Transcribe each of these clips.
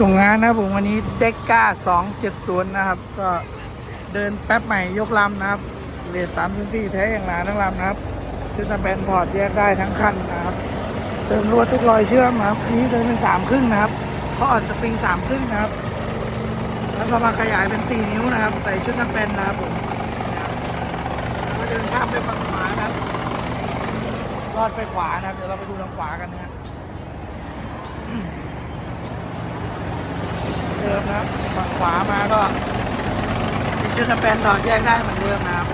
ส่งงานนะครับผมวันนี้เด็กก้า270นะครับ ก็เดินแป๊บใหม่ยกลำนะครับเลทสามพื้นที่แท้อย่างหนาทั้งลำนะครับชุดสแปนถอดแยกได้ทั้งคันนะครับ เติมลวดทุกรอยเชื่อมนะครับนี้เดินเป็นสามครึ่งนะครับเขาอ่อนสปริงสามครึ่งนะครับ แล้วก็มาขยายเป็นสี่นิ้วนะครับ ใส่ชุดสแปนนะครับผมนะครับแล้วก็เดินข้ามไปฝั่งขวานะครับรอดไปขวานะครับ เดี๋ยวเราไปดูทางขวากันนะครับ นะครับฝั่งขวามาก็มีชุดสแปนถอดแยกได้เหมือนเดิมนะครับ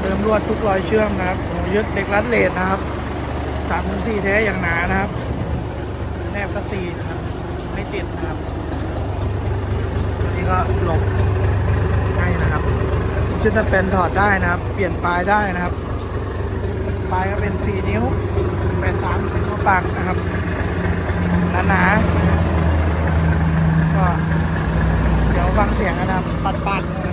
เติมลวดทุกรอยเชื่อมนะครับยึดเด็กรัดเลนนะครับสามถึงสี่แท้อย่างหนานะครับ แนบกระสีนะครับ ไม่ติดนะครับตัวนี้ก็หลบให้นะครับชุดสแปนถอดได้นะครับ เปลี่ยนปลายได้นะครับ ปลายก็เป็น 4 นิ้วแปดสามเป็นตัวปากนะครับหนาหนาก็เดี๋ยวฟังเสียงนะครับปัดๆ